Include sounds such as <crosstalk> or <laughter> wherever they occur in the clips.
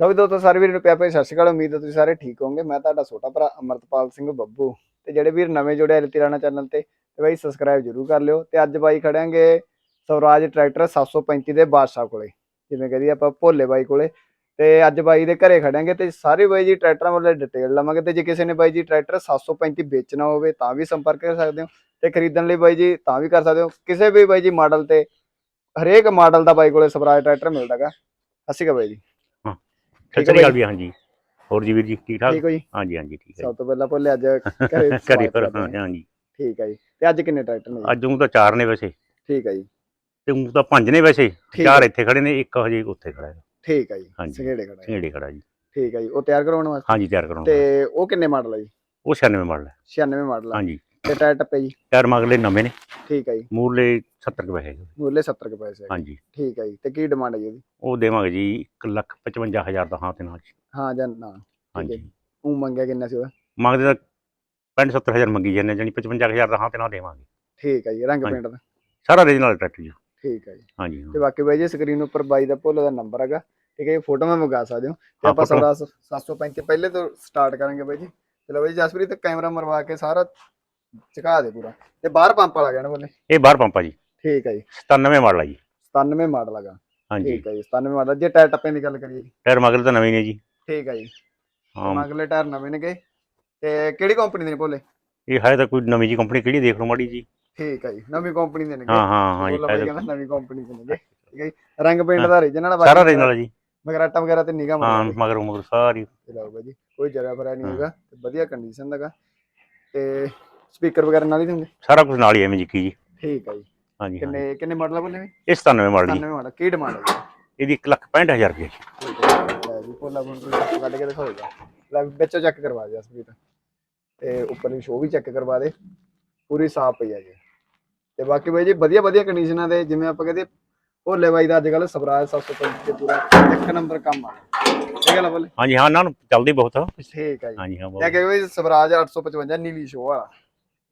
ਲਓ ਵੀ ਦੋਸਤੋ, ਸਾਰੇ ਵੀਰ ਨੂੰ ਪਿਆ ਪਿਆ ਸਤਿ ਸ਼੍ਰੀ ਅਕਾਲ, ਉਮੀਦ ਹੈ ਤੁਸੀਂ ਸਾਰੇ ਠੀਕ ਹੋਵੋਗੇ। ਮੈਂ ਤੁਹਾਡਾ ਛੋਟਾ ਭਰਾ ਅਮਰਤਪਾਲ ਸਿੰਘ ਬੱਬੂ ਤੇ ਜਿਹੜੇ ਵੀਰ ਨਵੇਂ ਜੁੜੇ ਆ ਰਤੀਰਾਣਾ ਚੈਨਲ ਤੇ ਤੇ ਬਾਈ ਸਬਸਕ੍ਰਾਈਬ ਜਰੂਰ ਕਰ ਲਿਓ। ਤੇ ਅੱਜ ਬਾਈ ਖੜਾਂਗੇ ਸਵਰਾਜ ਟਰੈਕਟਰ 735 ਦੇ ਬਾਦਸ਼ਾਹ ਕੋਲੇ, ਜਿਵੇਂ ਕਹਦੀ ਆਪਾਂ ਭੋਲੇ ਬਾਈ ਕੋਲੇ। ਤੇ ਅੱਜ ਬਾਈ ਦੇ ਘਰੇ ਖੜਾਂਗੇ ਤੇ ਸਾਰੇ ਬਾਈ ਜੀ ਟਰੈਕਟਰਾਂ ਬਾਰੇ ਡਿਟੇਲ ਲਵਾਂਗੇ ਤੇ ਜੇ ਕਿਸੇ ਨੇ ਬਾਈ ਜੀ ਟਰੈਕਟਰ 735 ਵੇਚਣਾ ਹੋਵੇ ਤਾਂ ਵੀ ਸੰਪਰਕ ਕਰ ਸਕਦੇ ਹੋ ਤੇ ਖਰੀਦਣ ਲਈ ਬਾਈ ਜੀ ਤਾਂ ਵੀ ਕਰ ਸਕਦੇ ਹੋ। ਕਿਸੇ ਵੀ ਬਾਈ ਜੀ ਮਾਡਲ ਤੇ ਹਰੇਕ ਮਾਡਲ ਦਾ ਬਾਈ ਕੋਲੇ ਸਵਰਾਜ ਟਰੈਕਟਰ ਮਿਲਦਾਗਾ ਅਸੀਂ ਕਾ ਬਾਈ ਜੀ। ਸਤਿ ਸ਼੍ਰੀ ਅਕਾਲ ਵੀ ਹਾਂਜੀ। ਹੋਰ ਜੀ ਵੀਰ ਜੀ ਠੀਕ ਠਾਕ? ਠੀਕ ਹੋ ਜੀ? ਹਾਂਜੀ ਹਾਂਜੀ ਠੀਕ ਹੈ ਸਭ ਤੋਂ ਪਹਿਲਾਂ ਭੋਲੇ ਅੱਜ <laughs> ਘਰੇ ਸਵਾਗਤ ਪਰ। ਹਾਂਜੀ। ਠੀਕ ਹੈ ਜੀ। ਤੇ ਅੱਜ ਕਿੰਨੇ ਟਰੈਕਟਰ ਨੇ? ਅੱਜ ਉਹ ਤਾਂ ਚਾਰ ਨੇ ਵੈਸੇ। ਠੀਕ ਹੈ ਜੀ। ਤੇ ਉਹ ਤਾਂ ਪੰਜ ਨੇ ਵੈਸੇ। ਚਾਰ ਇੱਥੇ ਖੜੇ ਨੇ ਇੱਕ ਹਜੇ ਉੱਥੇ ਖੜਾ ਹੈ ਠੀਕ ਹੈ ਜੀ। ਸੰਘੇੜੇ ਖੜਾ ਹੈ। ਢੇੜੇ ਖੜਾ ਜੀ। ਠੀਕ ਹੈ ਜੀ। ਉਹ ਤਿਆਰ ਕਰਵਾਉਣ ਵਾਸਤੇ? ਹਾਂਜੀ ਤਿਆਰ ਕਰਾਉਣਾ ਤੇ ਉਹ ਕਿੰਨੇ ਮਾਡਲ ਹੈ ਜੀ? ਉਹ 96 ਮਾਡਲ ਹੈ। 96 ਮਾਡਲ ਹਾਂਜੀ। ਤੇ ਟਾਇਰ ਟੱਪੇ ਜੀ? ਟਾਇਰ ਮਗਲੇ ਨਵੇਂ ਨੇ। ਠੀਕ ਹੈ ਜੀ। ਮੂਰਲੇ 70 ਕੁ ਪੈਸੇ ਮੁੱਲੇ 70 ਕੁ ਪੈਸੇ ਹੈ। ਹਾਂਜੀ। ਠੀਕ ਹੈ ਜੀ ਤੇ ਕੀ ਡਿਮਾਂਡ ਹੈ ਜੀ ਉਹਦੀ? ਉਹ ਦੇਵਾਂਗੇ ਜੀ 155000 ਦਾ ਹਾਂ ਤੇ ਨਾਲ। ਹਾਂ ਜਾਂ ਨਾ ਹਾਂਜੀ। ਉਹ ਮੰਗਿਆ ਕਿੰਨਾ ਸੀ ਉਹਦਾ? ਮੰਗਦੇ ਤਾਂ 65 70000 ਮੰਗੀ ਜਾਂਦੇ ਜਾਨੀ 55000 ਦਾ ਹਾਂ ਤੇ ਨਾਲ ਦੇਵਾਂਗੇ। ਠੀਕ ਹੈ ਜੀ ਰੰਗ ਹਾਂਜੀ। ਪੇਂਟ ਦਾ। ਸਾਰਾ ਰੀਜਨਲ ਟਰੈਕਟਰ ਜੀ। ਠੀਕ ਹੈ ਜੀ। ਹਾਂਜੀ ਤੇ ਬਾਕੀ ਬਾਈ ਜੀ ਸਕਰੀਨ ਉੱਪਰ ਬਾਈ ਦਾ ਭੋਲੇ ਦਾ ਨੰਬਰ ਹੈਗਾ। ਠੀਕ ਹੈ ਜੀ ਫੋਟੋ ਮੈਂ ਮੰਗਾ ਸਕਦੇ ਹੋ। ਤੇ ਹਾਂ, ਆਪਾਂ photo- ਸੌਦਾ 735 ਪਹਿਲੇ ਤੋਂ ਸਟਾਰਟ ਕਰਾਂਗੇ ਬਾਈ ਜੀ। ਚਲੋ ਬਾਈ ਜੀ ਜਸਪ੍ਰੀਤ ਕੈਮਰਾ ਮਰਵਾ ਕੇ ਸਾਰਾ ਚਕਾ ਦੇ ਪੂਰਾ। ਤੇ ਬਾਹਰ ਪੰਪ ਵਾਲਾ ਗਿਆ ਨਾ ਬੋਲੇ। ਇਹ ਬਾਹਰ ਪੰਪਾ ਜੀ। ਠੀਕ ਹੈ ਜੀ। 97 ਮਾਡਲ ਆ ਜੀ। 97 ਮਾਡਲ ਹੈਗਾ ਹਾਂਜੀ। ਠੀਕ ਹੈ ਜੀ 97 ਮਾਡਲ ਜੇ ਟਾਇਰ ਟੱਪੇ ਦੀ ਗੱਲ ਕਰੀਏ। ਜੀ ਟਾਇਰ ਮਗਲੇ ਤਾਂ ਨਵੇਂ ਨੇ ਜੀ। ਠੀਕ ਹੈ ਜੀ। ਹਾਂ। ਅਗਲੇ ਟਾਇਰ ਨਵੇਂ ਨੇਗੇ ਤੇ ਕਿਹੜੀ ਕੰਪਨੀ ਦੇ ਨੇ ਭੋਲੇ? ਇਹ ਹੈ ਤਾਂ ਕੋਈ ਨਵੀਂ ਜੀ ਕੰਪਨੀ ਕਿਹੜੀ ਦੇਖ ਲਓ ਮਾੜੀ ਜੀ। ਠੀਕ ਹੈ ਜੀ ਨਵੀਂ ਕੰਪਨੀ ਦੇ ਨੇਗੇ ਹਾਂ ਹਾਂ ਹਾਂ ਨਵੀਂ ਕੰਪਨੀ ਦੇ ਨੇਗੇ ਠੀਕ ਹੈ ਜੀ। ਰੰਗ ਪੇਂਟ ਦਾ ਰੀਜਨਲ ਸਾਰਾ ਰੀਜਨਲ ਜੀ। ਮਗਰਾਟਾ ਵਗੈਰਾ ਤੇ ਨਿਗਾਹ ਹਾਂ ਮਗਰ ਮਗਰ ਸਾਰੀ। ਲਓ ਜੀ ਕੋਈ ਜਗ੍ਹਾ ਫਰਾ ਨਹੀਂ। ਹੈਗਾ। ਤੇ ਵਧੀਆ ਕੰਡੀਸ਼ਨ ਦਾਗਾ ਤੇ ਸਪੀਕਰ ਵਗੈਰਾ ਨਾਲ ਹੀ ਦਿੰਦੇ? ਸਾਰਾ ਕੁਝ ਨਾਲ ਹੀ ਐਵੇਂ ਜੀ ਜੀ। ਠੀਕ ਹੈ ਜੀ। ਹਾਂਜੀ ਹਾਂਜੀ। ਕਿੰਨੇ ਕਿੰਨੇ ਮਾਡਲ ਬੋਲੇ ਵੀ? ਇਹ 97 ਮਾਡਲ ਜੀ। 97 ਮਾਡਲ ਕੀ ਡਿਮਾਂਡ ਹੈ ਜੀ? ਇਹਦੀ 165000 ਰੁਪਏ ਜੀ। ਹੈ ਲੈ ਜੀ ਫੋਨ ਕੋਈ ਕੱਢ ਕੇ ਦਿਖਾਓਗਾ ਲੈ ਵੀ ਵਿੱਚੋਂ ਚੈੱਕ ਕਰਵਾ ਦਿਆ ਸਪੀਡ ਤੇ ਉੱਪਰਲੀ ਸ਼ੋ ਵੀ ਚੈੱਕ ਕਰਵਾ ਦੇ। ਪੂਰੀ ਸਾਫ਼ ਪਈ ਆ ਜੀ। ਤੇ ਬਾਕੀ ਬਾਈ ਜੀ ਵਧੀਆ ਵਧੀਆ ਕੰਡੀਸ਼ਨਾਂ ਦੇ। ਜਿਵੇਂ ਆਪਾਂ ਕਹਿੰਦੇ ਭੋਲੇ ਬਾਈ ਦਾ ਅੱਜ ਕੱਲ ਸਵਰਾਜ 705 ਤੇ ਪੂਰਾ ਇੱਕ ਨੰਬਰ ਕੰਮ ਆ। ਠੀਕ ਹੈ ਭੋਲੇ? ਹਾਂਜੀ ਹਾਂ ਨਾ ਚੱਲਦੀ ਬਹੁਤ। ਠੀਕ ਹੈ ਜੀ। ਹਾਂਜੀ ਹਾਂ ਬਹੁਤ। ਕਹੇ ਬਈ ਸਵਰਾਜ 855 ਨੀਲੀ ਸ਼ੋ ਵਾਲਾ।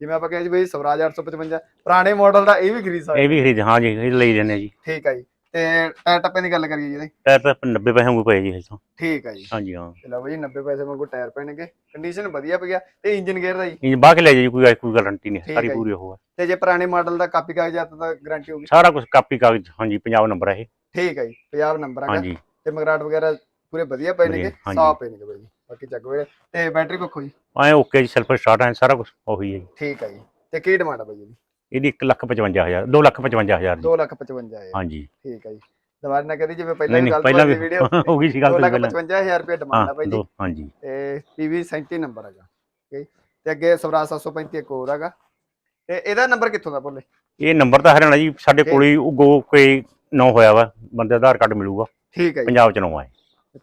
ਜਿਵੇਂ ਆਪਾਂ ਕਹੇ ਜੀ ਬਈ ਸਵਰਾਜ 855 ਪੁਰਾਣੇ ਮਾਡਲ ਦਾ ਇਹ ਵੀ ਖਰੀਦ ਸਕਦੇ ਇਹ ਵੀ ਖਰੀਦ ਹਾਂ ਜੀ ਇਹ ਲਈ ਜਾਂਦੇ ਜੀ। ਠੀਕ ਹੈ ਜੀ ਤੇ ਟਾਇਰ ਟੱਪੇ ਦੀ ਗੱਲ ਕਰੀਏ ਜਿਹਦੇ ਟਾਇਰ ਤਾਂ 90 ਪੈਸੇ ਹੋਊਗੇ ਪਏ ਜੀ ਇਹ ਤਾਂ। ਠੀਕ ਹੈ ਜੀ ਹਾਂਜੀ ਹਾਂ। ਤੇ ਲਓ ਬਈ 90 ਪੈਸੇ ਵਾਂਗੂ ਟਾਇਰ ਪੈਣਗੇ ਕੰਡੀਸ਼ਨ ਵਧੀਆ ਪਿਆ ਤੇ ਇੰਜਨ ਗੇਅਰ ਦਾ ਜੀ। ਇਹ ਬਾਕੀ ਲੈ ਜੀ ਕੋਈ ਕੋਈ ਗਾਰੰਟੀ ਨਹੀਂ ਸਾਰੀ ਜੀ। ਪੂਰੀ ਉਹ ਹੈ ਤੇ ਜੇ ਪੁਰਾਣੇ ਮਾਡਲ ਦਾ ਕਾਪੀ ਕਾਗਜ਼ਾਤ ਦਾ ਗਾਰੰਟੀ ਹੋਗੀ ਸਾਰਾ ਕੁਝ ਕਾਪੀ ਕਾਗਜ਼ ਹਾਂਜੀ ਪੰਜਾਬ ਨੰਬਰ ਹੈ ਇਹ। ਠੀਕ ਹੈ ਜੀ ਪੰਜਾਬ ਨੰਬਰ ਹੈਗਾ ਤੇ ਮਗਰਾਟ ਵਗੈਰਾ ਪੂਰੇ ਵਧੀਆ ਹਾਂਜੀ। ਸਾਫ਼ ਪਏ ਨੇਗੇ ਬਾਈ। ਜੀ ਬਾਕੀ ਚੱਕ ਵੇ ਤੇ ਬੈਟਰੀ ਪੱਖੋ ਜੀ। ਐ ਓਕੇ ਜੀ ਸੈਲਫ ਸਟਾਰਟ ਹੈ ਸਾਰਾ ਕੁਝ ਉਹੀ ਹੈ ਜੀ। ਠੀਕ ਹੈ ਜੀ। ਤੇ ਕੀ ਡਿਮਾਂਡ ਹੈ ਬਾਈ ਜੀ ਇਹਦੀ 155000 255000 ਜੀ। 2 ਲੱਖ 55 ਹੈ ਹਾਂਜੀ। ਠੀਕ ਹੈ ਜੀ। ਦੁਬਾਰਾ ਨਾ ਕਹਦੀ ਜਿਵੇਂ ਪਹਿਲਾਂ ਗੱਲ ਪਹਿਲਾਂ ਵੀ ਵੀਡੀਓ <laughs> ਹੋ ਗਈ ਸੀ ਗੱਲ 2 ਤੋਂ ਲੱਖ ਪਹਿਲਾਂ। 55000 ਰੁਪਏ ਡਿਮਾਂਡ ਹਾਂ ਬਾਈ ਜੀ। ਦੋ ਹਾਂਜੀ। ਤੇ PV 37 ਨੰਬਰ ਹੈਗਾ। ਠੀਕ। ਤੇ ਅੱਗੇ ਸਵਰਾਜ 735 ਇੱਕ ਹੋਰ ਹੈਗਾ। ਤੇ ਇਹਦਾ ਨੰਬਰ ਕਿੱਥੋਂ ਦਾ ਬੋਲੇ ਇਹ ਨੰਬਰ ਤਾਂ ਹਰਿਆਣਾ ਜੀ ਸਾਡੇ। ਕੋਲ ਹੀ ਉਹ ਗੋ ਕੋਈ ਨੌ ਹੋਇਆ ਵਾ ਬੰਦੇ ਦਾ ਆਧਾਰ ਕਾਰਡ ਮਿਲੂਗਾ। ਠੀਕ ਹੈ ਜੀ। ਪੰਜਾਬ ਚ ਨੌ ਹੈ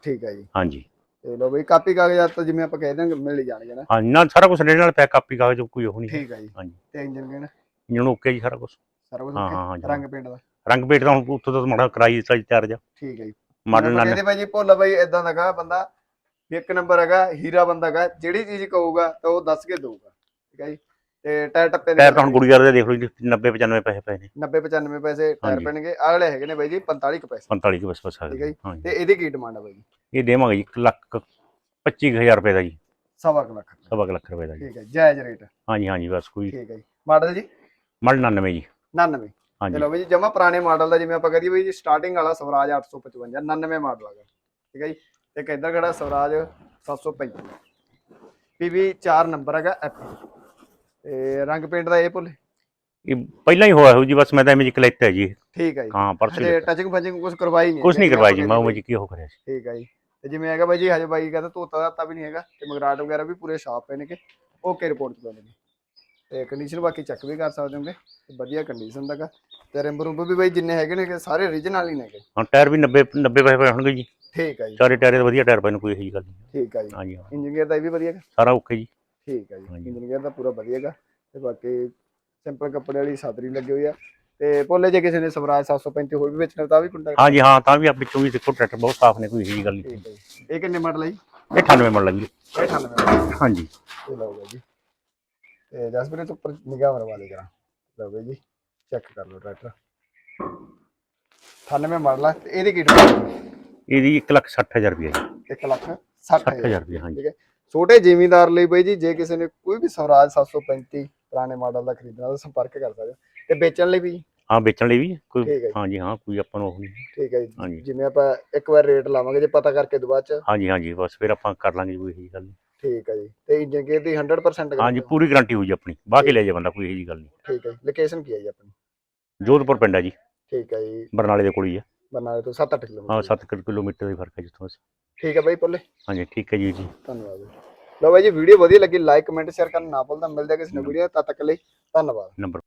ਠੀਕ ਹੈ ਜੀ। ਹਾਂਜੀ। ਤੇ ਲੋ ਬਈ ਕਾਪੀ ਕਾਗਜ਼ਾਤ ਤਾਂ ਜਿਵੇਂ ਆਪਾਂ ਕਹਿ ਦਾਂਗੇ ਮਿਲ ਹੀ ਜਾਣਗੇ ਨਾ। ਹਾਂ ਨਾ ਸਾਰਾ ਕੁਝ ਰੇਡ ਨਾਲ ਪਿਆ ਕਾਪੀ ਕਾਗਜ਼ ਕੋਈ ਉਹ ਨਹੀਂ ਠੀਕ ਹੈ ਜੀ। ਹਾਂਜੀ। ਤੇ ਇੰਜਨ ਗੇਣ ਜਿਹਨੂੰ ਓਕੇ ਜੀ ਸਾਰਾ ਕੁਝ ਸਾਰਾ ਕੁਝ ਹਾਂ? ਹਾਂ, ਹਾਂ, ਰੰਗ ਪੇਂਟ ਦਾ? ਰੰਗ ਪੇਟ ਤਾਂ ਹੁਣ ਉੱਥੋਂ ਤੋਂ ਮਾੜਾ ਕਰਾਈ ਦਿੱਤਾ ਜੀ ਚਾਰਜ ਠੀਕ ਹੈ ਜੀ। ਮਾਡਲ ਨਾਲ ਕਹਿੰਦੇ ਜੀ ਭੋਲਾ ਬਾਈ ਇਦਾਂ ਦਾ ਗਾ ਬੰਦਾ ਵੀ ਇੱਕ ਨੰਬਰ ਹੈਗਾ ਹੀਰਾ ਬੰਦਾ ਹੈਗਾ ਜਿਹੜੀ ਚੀਜ਼ ਕਹੂਗਾ ਤਾਂ ਉਹ ਦੱਸ ਕੇ ਦਊਗਾ। ਠੀਕ ਹੈ ਜੀ? ਤੇ ਟਾਇਰ ਟੱਪੇ ਦੀ ਟਾਇਰ ਤਾਂ ਹੁਣ ਗੁੜੀਆ ਦੇ ਦੇਖ ਲਓ ਜੀ 90 95 ਪੈਸੇ ਪਏ ਨੇ। 90 95 ਪੈਸੇ ਟਾਇਰ ਹਾਂਜੀ। ਪੈਣਗੇ। ਆਗਲੇ ਹੈਗੇ ਨੇ ਬਾਈ ਜੀ 45 ਕੁ ਪੈਸੇ। 45 ਕੇ ਬਸ ਬਸ ਆ ਠੀਕ ਹੈ ਗਏ। ਜੀ। ਹਾਂਜੀ। ਤੇ ਇਹਦੀ ਕੀ ਡਿਮਾਂਡ ਹੈ ਬਾਈ ਜੀ? ਇਹ ਦੇਵਾਂਗੇ ਜੀ 1 ਲੱਖ 25000 ਰੁਪਏ ਦਾ ਜੀ। ਸਵਾ ਕੁ ਲੱਖ। ਸਵਾ ਕੁ ਲੱਖ ਰੁਪਏ ਦਾ ਜੀ। ਠੀਕ ਹੈ ਜਾਇਜ਼ ਰੇਟ। ਹਾਂਜੀ ਹਾਂਜੀ ਬਸ ਕੋਈ ਠੀਕ ਹੈ ਜੀ। ਮਾਡਲ ਜੀ? ਮੜ 99 ਜੀ। 99 ਹਾਂਜੀ। ਚਲੋ ਬਈ ਜੀ ਜਮਾ ਪੁਰਾਣੇ ਮਾਡਲ ਦਾ ਜਿਵੇਂ ਆਪਾਂ ਕਹਦੇ ਬਈ ਜੀ ਸਟਾਰਟਿੰਗ ਵਾਲਾ ਸਵਰਾਜ 855 99 ਮਾਡਲ ਹੈਗਾ। ਠੀਕ ਹੈ ਜੀ। ਤੇ ਇੱਕ ਇੱਧਰ ਖੜਾ ਸਵਰਾਜ 735 ਪੀਵੀ 4 ਨੰਬਰ ਹੈਗਾ ਐਫ। ਤੇ ਰੰਗ ਪੇਂਟ ਦਾ ਇਹ ਭੁੱਲੇ ਇਹ ਪਹਿਲਾਂ ਹੀ ਹੋਇਆ ਹੋ ਜੀ ਬਸ ਮੈਂ ਤਾਂ ਐਵੇਂ ਜੀ ਕਲੈਕਟ ਹੈ ਜੀ। ਠੀਕ ਹੈ ਜੀ। ਹਾਂ ਪਰਸੋਂ ਹਜੇ ਟਚਿੰਗ ਫਚਿੰਗ ਕੁਝ ਕਰਵਾਈ ਨਹੀਂ ਕੁਝ ਨਹੀਂ ਕਰਵਾਇਆ ਜੀ ਮੈਂ ਉਹ ਜੀ ਕੀ ਹੋ ਕਰਿਆ ਸੀ। ਠੀਕ ਹੈ ਜੀ। ਤੇ ਜਿਵੇਂ ਹੈਗਾ ਬਾਈ ਜੀ ਹਜੇ ਬਾਈ ਕਹਿੰਦਾ ਧੋਤਾ ਦਾਤਾ ਵੀ ਨਹੀਂ ਹੈਗਾ ਤੇ ਮਗਰਾਟ ਵਗੈਰਾ ਵੀ ਪੂਰੇ ਸ਼ਾਪ ਪਏ ਨੇਗੇ ਓਕੇ ਰਿਪੋਰਟ ਚ ਨੇ ਤੇ ਕੰਡੀਸ਼ਨ ਬਾਕੀ ਚੈੱਕ ਵੀ ਕਰ ਸਕਦੇ ਹੋਗੇ। ਤੇ ਵਧੀਆ ਕੰਡੀਸ਼ਨ ਦਾਗਾ ਤੇ ਰਿੰਬ ਰੁੰਬ ਵੀ ਬਾਈ ਜਿੰਨੇ ਹੈਗੇ ਨੇ ਸਾਰੇ origignal ਹੀ ਨੇਗੇ ਹਾਂ ਟਾਇਰ ਵੀ 90 90 ਪੈਸੇ ਪਏ ਹੋਣਗੇ ਜੀ। ਠੀਕ ਹੈ ਜੀ। ਸਾਰੇ ਟਾਇਰ ਵਧੀਆ ਟਾਇਰ ਪਏ ਨੇ ਕੋਈ ਇਹੀ ਗੱਲ ਨਹੀਂ। ਠੀਕ ਹੈ ਜੀ। ਹਾਂਜੀ ਹਾਂ। ਇੰਜਨ ਗੇਅਰ ਦਾ ਇਹ ਵੀ ਵਧੀਆ ਹੈਗਾ ਸਾਰਾ ਓਕੇ ਜੀ। ਠੀਕ ਹੈ ਜੀ। ਹਾਂਜੀ। ਇੰਜਨ ਗੇਅਰ ਦਾ ਪੂਰਾ ਵਧੀਆ ਹੈਗਾ ਤੇ ਬਾਕੀ ਸਿੰਪਲ ਕੱਪੜੇ ਵਾਲੀ ਸਾਦਰੀ ਲੱਗੀ ਹੋਈ ਆ। ਤੇ ਭੋਲੇ ਜੇ ਕਿਸੇ ਨੇ ਸਵਰਾਜ 735 ਹੋਰ ਵੀ ਵੇਚਣਾ ਤਾਂ ਵੀ ਕੰਟੈਕਟ ਹਾਂਜੀ ਹਾਂ ਤਾਂ ਵੀ ਆਪੇ ਚੋਂ ਵੀ ਦੇਖੋ ਟਰੈਕਟਰ ਬਹੁਤ ਸਾਫ਼ ਨੇ ਕੋਈ ਇਹੀ ਗੱਲ ਨਹੀਂ। ਠੀਕ ਹੈ ਜੀ। ਇਹ ਕਿੰਨੇ ਮਾਡਲ ਹੈ ਜੀ? ਇਹ 98 ਮਾਡਲ ਲੱਗੀ ਇਹ 98 ਹਾਂਜੀ। ਇਹ ਲਓ ਜੀ। ਤੇ ਜਸਪ੍ਰੀਤ ਉੱਪਰ ਨਿਗਾਹ ਮਰਵਾ ਦੇ ਕਰਾਂ ਲਓ ਬਾਈ ਜੀ ਚੈੱਕ ਕਰ ਲਓ ਟਰੈਕਟਰ। 98 ਮਾਡਲ ਆ ਤੇ ਇਹਦੀ ਕੀ ਇਹਦੀ 1 ਲੱਖ 60000 ਰੁਪਏ ਜੀ। 1 ਲੱਖ 60000 60000 ਰੁਪਏ ਹਾਂਜੀ ਠੀਕ ਹੈ। ਛੋਟੇ ਜ਼ਿਮੀਂਦਾਰ ਲਈ ਬਈ ਜੀ ਜੇ ਕਿਸੇ ਨੇ ਕੋਈ ਵੀ ਸਵਰਾਜ 735 ਪੁਰਾਣੇ ਮਾਡਲ ਦਾ ਖਰੀਦਣਾ ਤਾਂ ਸੰਪਰਕ ਕਰ ਸਕਦੇ ਹੋ। ਤੇ ਵੇਚਣ ਲਈ ਵੀ? ਹਾਂ ਵੇਚਣ ਲਈ ਵੀ ਕੋਈ ਠੀਕ ਹੈ ਜੀ। ਹਾਂਜੀ ਹਾਂ ਕੋਈ ਆਪਾਂ ਨੂੰ ਉਹ ਨਹੀਂ। ਠੀਕ ਹੈ ਜੀ। ਹਾਂਜੀ। ਜਿਵੇਂ ਆਪਾਂ ਇੱਕ ਵਾਰ ਰੇਟ ਲਾਵਾਂਗੇ ਜੇ ਪਤਾ ਕਰਕੇ ਦੁਬਾਰਾ ਚ। ਹਾਂਜੀ ਹਾਂਜੀ ਬਸ ਫਿਰ ਆਪਾਂ ਕਰ ਲਾਂਗੇ ਕੋਈ ਇਹੋ ਗੱਲ। ਨਹੀਂ ਠੀਕ ਹੈ ਜੀ। ਤੇ ਇੰਜਨ ਗੇਅਰ ਦੀ 100% ਹਾਂਜੀ ਪੂਰੀ ਗਾਰੰਟੀ ਹੋਈ ਜੀ ਆਪਣੀ। ਬਾਹ ਕੇ ਲੈ ਜਾ ਬੰਦਾ ਕੋਈ ਇਹੋ ਗੱਲ ਨਹੀਂ। ਠੀਕ ਹੈ ਲੋਕੇਸ਼ਨ ਕੀ ਹੈ ਜੀ ਆਪਣੀ? ਜੋਧਪੁਰ ਪਿੰਡ ਹੈ ਜੀ। ਠੀਕ ਹੈ ਜੀ। ਬਰਨਾਲੇ ਦੇ ਕੋਲ ਹੀ ਹੈ। ਬਰਨਾਲੇ ਤੋਂ 7-8 ਹਾਂ ਕਿਲੋਮੀਟਰ 7 ਕਿਲੋਮੀਟਰ ਦਾ ਫ਼ਰਕ ਹੈ ਜਿੱਥੋਂ ਅਸੀਂ। ਠੀਕ ਹੈ ਬਾਈ ਪੁੱਲੇ। ਹਾਂਜੀ ਠੀਕ ਹੈ ਜੀ ਜੀ। ਧੰਨਵਾਦ ਜੀ। ਲਓ ਬਾਈ ਜੀ ਵੀਡੀਓ ਵਧੀਆ ਲੱਗੀ ਲਾਈਕ ਕਮੈਂਟ ਸ਼ੇਅਰ ਕਰਨਾ ਨਾ ਭੁੱਲਦਾ। ਮਿਲਦੇ ਹਾਂ ਕਿਸੇ ਨਵੀਂ ਵੀਡੀਓ ਤਦ ਤੱਕ ਲਈ ਧੰਨਵਾਦ। ਨੰਬਰ